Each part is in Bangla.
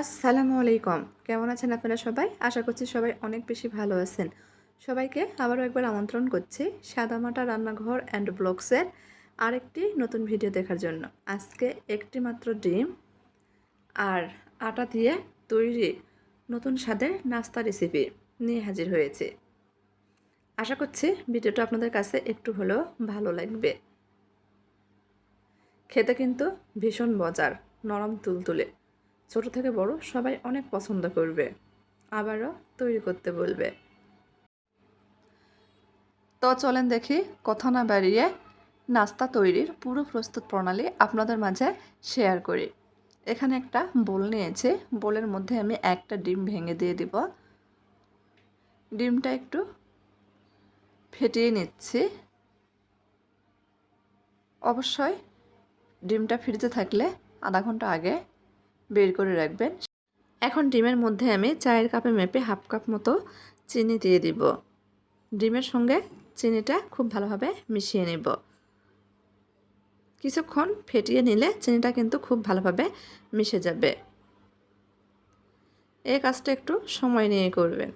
আসসালামু আলাইকুম কেমন আছেন আপনারা সবাই? আশা করছি সবাই অনেক বেশি ভালো আছেন। সবাইকে আবারও একবার আমন্ত্রণ করছি সাদামাটা রান্নাঘর অ্যান্ড ব্লগসের আরেকটি নতুন ভিডিও দেখার জন্য। আজকে একটি মাত্র ডিম আর আটা দিয়ে তৈরি নতুন স্বাদের নাস্তা রেসিপি নিয়ে হাজির হয়েছে। আশা করছি ভিডিওটা আপনাদের কাছে একটু হলেও ভালো লাগবে। খেতে কিন্তু ভীষণ মজার, নরম তুলতুলে। ছোট থেকে বড় সবাই অনেক পছন্দ করবে। আবারও তৈরি করতে বলবে। তো চলেন দেখি কথা না বাড়িয়ে নাস্তা তৈরির পুরো প্রস্তুত প্রণালী আপনাদের মাঝে শেয়ার করি। এখানে একটা বোল নিয়েছি। বোলের মধ্যে আমি একটা ডিম ভেঙে দিয়ে দিব। ডিমটা একটু ফেটিয়ে নিচ্ছি। অবশ্যই ডিমটা ফ্রিজে থাকলে আধা ঘণ্টা আগে বের করে রাখবেন। এখন ডিমের মধ্যে আমি চায়ের কাপে মেপে হাফ কাপ মতো চিনি দিয়ে দিব। ডিমের সঙ্গে চিনিটা খুব ভালোভাবে মিশিয়ে নেব। কিছুক্ষণ ফেটিয়ে নিলে চিনিটা কিন্তু খুব ভালোভাবে মিশে যাবে। এই কাজটা একটু সময় নিয়ে করবেন।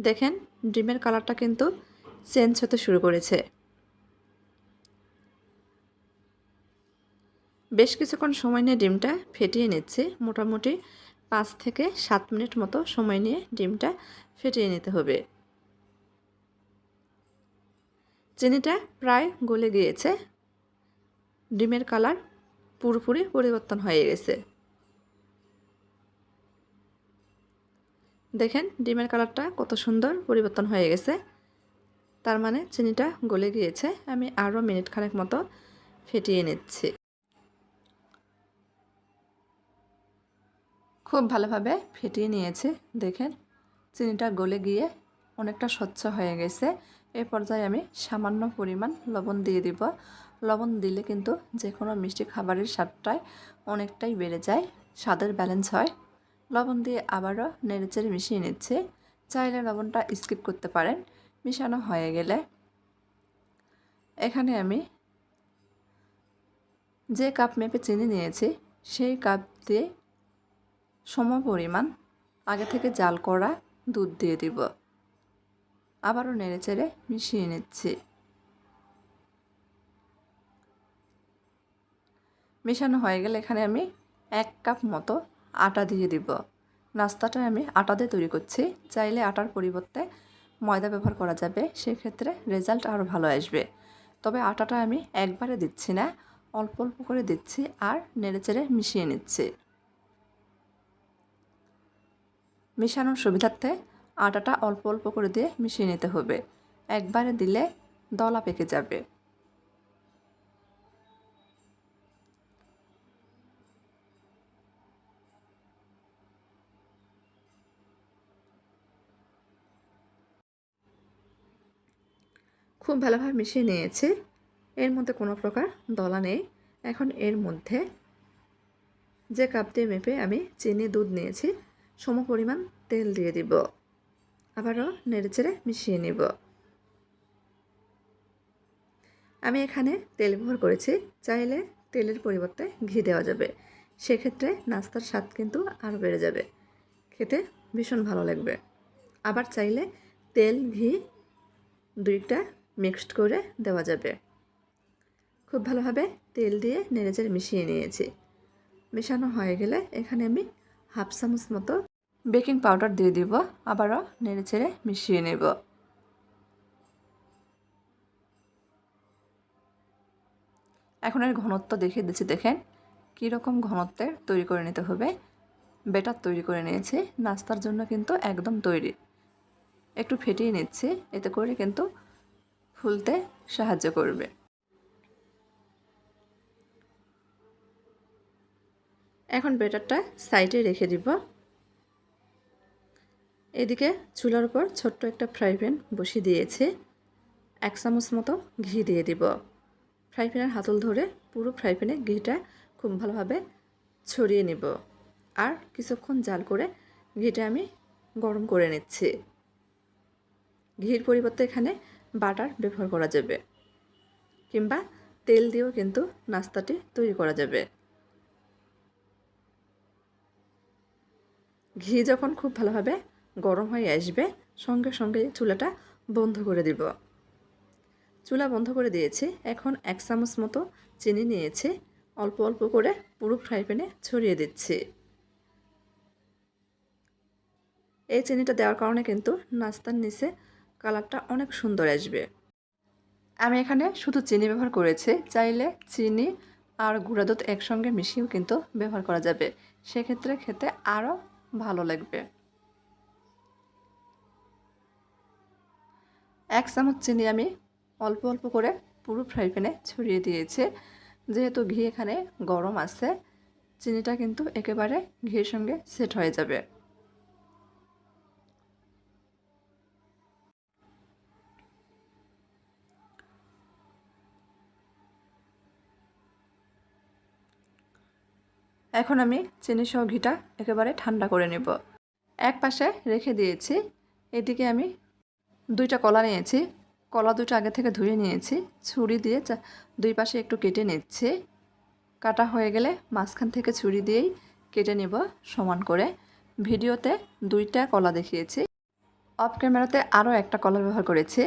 দেখেন, ডিমের কালারটা কিন্তু চেঞ্জ হতে শুরু করেছে। বেশ কিছুক্ষণ সময় নিয়ে ডিমটা ফেটিয়ে নিচ্ছি। মোটামুটি পাঁচ থেকে সাত মিনিট মতো সময় নিয়ে ডিমটা ফেটিয়ে নিতে হবে। চিনিটা প্রায় গলে গিয়েছে। ডিমের কালার পুরোপুরি পরিবর্তন হয়ে গেছে। দেখেন, ডিমের কালারটা কত সুন্দর পরিবর্তন হয়ে গেছে। তার মানে চিনিটা গলে গিয়েছে। আমি আরও মিনিট খানেক মতো ফেটিয়ে নিচ্ছি। খুব ভালোভাবে ফেটিয়ে নিয়েছে, দেখেন। চিনিটা গলে গিয়ে অনেকটা স্বচ্ছ হয়ে গেছে। এ পর্যায়ে আমি সামান্য পরিমাণ লবণ দিয়ে দিব। লবণ দিলে কিন্তু যে কোনো মিষ্টি খাবারের স্বাদটাই অনেকটাই বেড়ে যায়, স্বাদের ব্যালেন্স হয়। লবণ দিয়ে আবারও নেড়েচেড়ে মিশিয়ে নিচ্ছে। চাইলে লবণটা স্কিপ করতে পারেন, মিশানো হয়ে গেলে। এখানে আমি যে কাপ মেপে চিনি নিয়েছি, সেই কাপ দিয়ে সম পরিমাণ আগে থেকে জাল করা দুধ দিয়ে দিব। আবারও নেড়ে চেড়ে মিশিয়ে নিচ্ছি। মেশানো হয়ে গেলে এখানে আমি এক কাপ মতো আটা দিয়ে দিব। নাস্তাটা আমি আটা দিয়ে তৈরি করছি। চাইলে আটার পরিবর্তে ময়দা ব্যবহার করা যাবে, সেক্ষেত্রে রেজাল্ট আরও ভালো আসবে। তবে আটাটা আমি একবারে দিচ্ছি না, অল্প অল্প করে দিচ্ছি আর নেড়ে চেড়ে মিশিয়ে নিচ্ছি। মেশানোর সুবিধার্থে আটাটা অল্প অল্প করে দিয়ে মিশিয়ে নিতে হবে। একবারে দিলে দলা পেকে যাবে। খুব ভালোভাবে মিশিয়ে নিয়েছি। এর মধ্যে কোনো প্রকার দলা নেই। এখন এর মধ্যে যে কাপ দিয়ে মেপে আমি চিনি, দুধ নিয়েছি সম পরিমাণ তেল দিয়ে দিব। আবারও নেড়েচেড়ে মিশিয়ে নিব। আমি এখানে তেল ব্যবহার করেছি, চাইলে তেলের পরিবর্তে ঘি দেওয়া যাবে। সেক্ষেত্রে নাস্তার স্বাদ কিন্তু আরও বেড়ে যাবে। খেতে ভীষণ ভালো লাগবে। আবার চাইলে তেল, ঘি দুইটা মিক্সড করে দেওয়া যাবে। খুব ভালোভাবে তেল দিয়ে নেড়েচেড়ে মিশিয়ে নিয়েছি। মেশানো হয়ে গেলে এখানে আমি হাফ চামচ মতো বেকিং পাউডার দিয়ে দিব, আবারও নেড়ে ছেড়ে মিশিয়ে নেব। এখন এর ঘনত্ব দেখিয়ে দিচ্ছি, দেখেন কীরকম ঘনত্বের তৈরি করে নিতে হবে। বেটার তৈরি করে নিয়েছি, নাস্তার জন্য কিন্তু একদম তৈরি। একটু ফেটিয়ে নিচ্ছি, এতে করে কিন্তু ফুলতে সাহায্য করবে। এখন বেটারটা সাইডে রেখে দিব। এদিকে চুলার উপর ছোট্ট একটা ফ্রাই প্যান বসিয়ে দিয়েছে। এক চামচ মতো ঘি দিয়ে দিব। ফ্রাই প্যানের হাতল ধরে পুরো ফ্রাই প্যানে ঘিটা খুব ভালোভাবে ছড়িয়ে নিব। আর কিছুক্ষণ জাল করে ঘিটা আমি গরম করে নিচ্ছি। ঘির পরিবর্তে এখানে বাটার ব্যবহার করা যাবে। কিংবা তেল দিয়েও কিন্তু নাস্তাটি তৈরি করা যাবে। ঘি যখন খুব ভালোভাবে গরম হয়ে আসবে, সঙ্গে সঙ্গে চুলাটা বন্ধ করে দিব। চুলা বন্ধ করে দিয়েছি, এখন এক চামচ মতো চিনি নিয়েছি, অল্প অল্প করে পুরো ফ্রাই প্যানে ছড়িয়ে দিচ্ছি। এই চিনিটা দেওয়ার কারণে কিন্তু নাস্তার নিচে কালারটা অনেক সুন্দর আসবে। আমি এখানে শুধু চিনি ব্যবহার করেছি, চাইলে চিনি আর গুঁড়া দুধ একসঙ্গে মিশিয়েও কিন্তু ব্যবহার করা যাবে। সেক্ষেত্রে খেতে আরও ভালো লাগবে। এক চামচ চিনি আমি অল্প অল্প করে পুরো ফ্রাই প্যানে ছড়িয়ে দিয়েছি। যেহেতু ঘি এখানে গরম আছে, চিনিটা কিন্তু একেবারে ঘিয়ের সঙ্গে সেট হয়ে যাবে। এখন আমি চিনি সহ ঘিটা একেবারে ঠান্ডা করে নেব। এক পাশে রেখে দিয়েছি। এদিকে আমি দুইটা কলা নিয়েছি। কলা দুটো আগে থেকে ধুয়ে নিয়েছি। ছুরি দিয়ে দুই পাশে একটু কেটে নিচ্ছি। কাটা হয়ে গেলে মাঝখান থেকে ছুরি দিয়েই কেটে নেব সমান করে। ভিডিওতে দুইটা কলা দেখিয়েছি। অফ ক্যামেরাতে আরও একটা কলা ব্যবহার করেছি।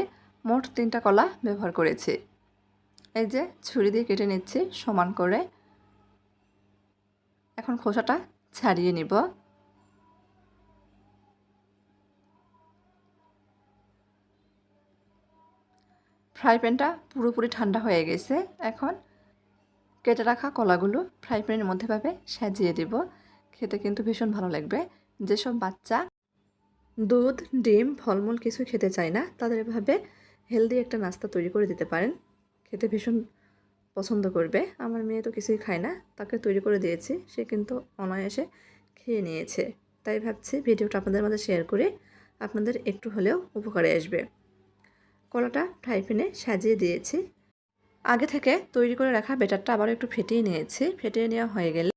মোট তিনটা কলা ব্যবহার করেছি। এই যে ছুরি দিয়ে কেটে নিচ্ছি সমান করে। এখন খোসাটা ছাড়িয়ে নিব। ফ্রাই প্যানটা পুরোপুরি ঠান্ডা হয়ে গেছে। এখন কেটে রাখা কলাগুলো ফ্রাই প্যানের মধ্যে ভাবে সাজিয়ে দেব। খেতে কিন্তু ভীষণ ভালো লাগবে। যেসব বাচ্চা দুধ, ডিম, ফলমূল কিছু খেতে চায় না, তাদের এভাবে হেলদি একটা নাস্তা তৈরি করে দিতে পারেন। খেতে ভীষণ পছন্দ করবে। আমার মেয়ে তো কিছুই খায় না, তাকে তৈরি করে দিয়েছি, সে কিন্তু অনায়াসে খেয়ে নিয়েছে। তাই ভাবছি ভিডিওটা আপনাদের মাঝে শেয়ার করে আপনাদের একটু হলেও উপকারে আসবে। কলাটা ফ্রাই প্যানে সাজিয়ে দিয়েছি। আগে থেকে তৈরি করে রাখা বেটারটা আবার একটু ফেটিয়ে নিয়েছি। ফেটিয়ে নেওয়া হয়ে গেলে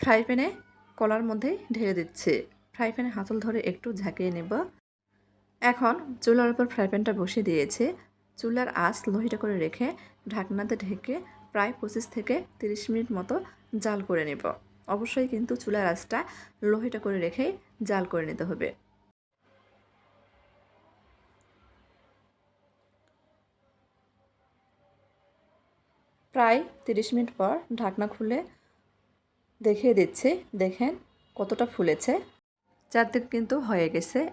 ফ্রাই প্যানে কলার মধ্যে ঢেলে দিচ্ছি। ফ্রাই প্যানে হাতল ধরে একটু ঝাঁকিয়ে নেব। এখন চুলার উপর ফ্রাই প্যানটা বসিয়ে দিয়েছি। চুলার আঁচ লোহিটা করে রেখে ঢাকনাতে ঢেকে প্রায় পঁচিশ থেকে তিরিশ মিনিট মতো জাল করে নেব। অবশ্যই কিন্তু চুলার আঁচটা লোহিটা করে রেখেই জাল করে নিতে হবে। প্রায় তিরিশ মিনিট পর ঢাকনা খুলে দেখিয়ে দিচ্ছি, দেখেন কতটা ফুলেছে। চারদিক কিন্তু হয়ে গেছে।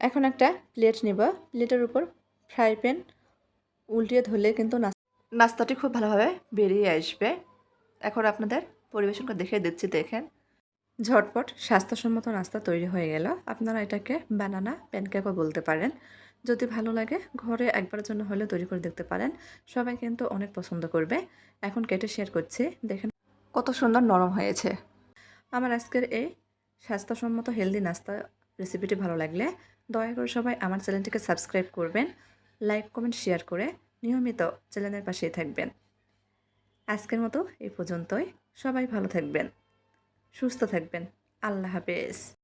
এখন একটা প্লেট নিব। প্লেটের উপর ফ্রাই প্যান উল্টিয়ে ধরলে কিন্তু নাস- নাস্তাটি খুব ভালোভাবে বেরিয়ে আসবে। এখন আপনাদের পরিবেশন করে দেখিয়ে দিচ্ছি, দেখেন। ঝটপট স্বাস্থ্যসম্মত নাস্তা তৈরি হয়ে গেল। আপনারা এটাকে বানানা প্যানকেকও বলতে পারেন। যদি ভালো লাগে, ঘরে একবারের জন্য হলে তৈরি করে দেখতে পারেন। সবাই কিন্তু অনেক পছন্দ করবে। এখন কেটে শেয়ার করছি। দেখেন কত সুন্দর নরম হয়েছে। আমার আজকের এই স্বাস্থ্যসম্মত হেলদি নাস্তা রেসিপিটি ভালো লাগলে দয়া করে সবাই আমার চ্যানেলটিকে সাবস্ক্রাইব করবেন, লাইক, কমেন্ট, শেয়ার করে নিয়মিত চ্যানেলের পাশেই থাকবেন। আজকের মতো এই পর্যন্তই। সবাই ভালো থাকবেন, সুস্থ থাকবেন। আল্লাহ হাফেজ।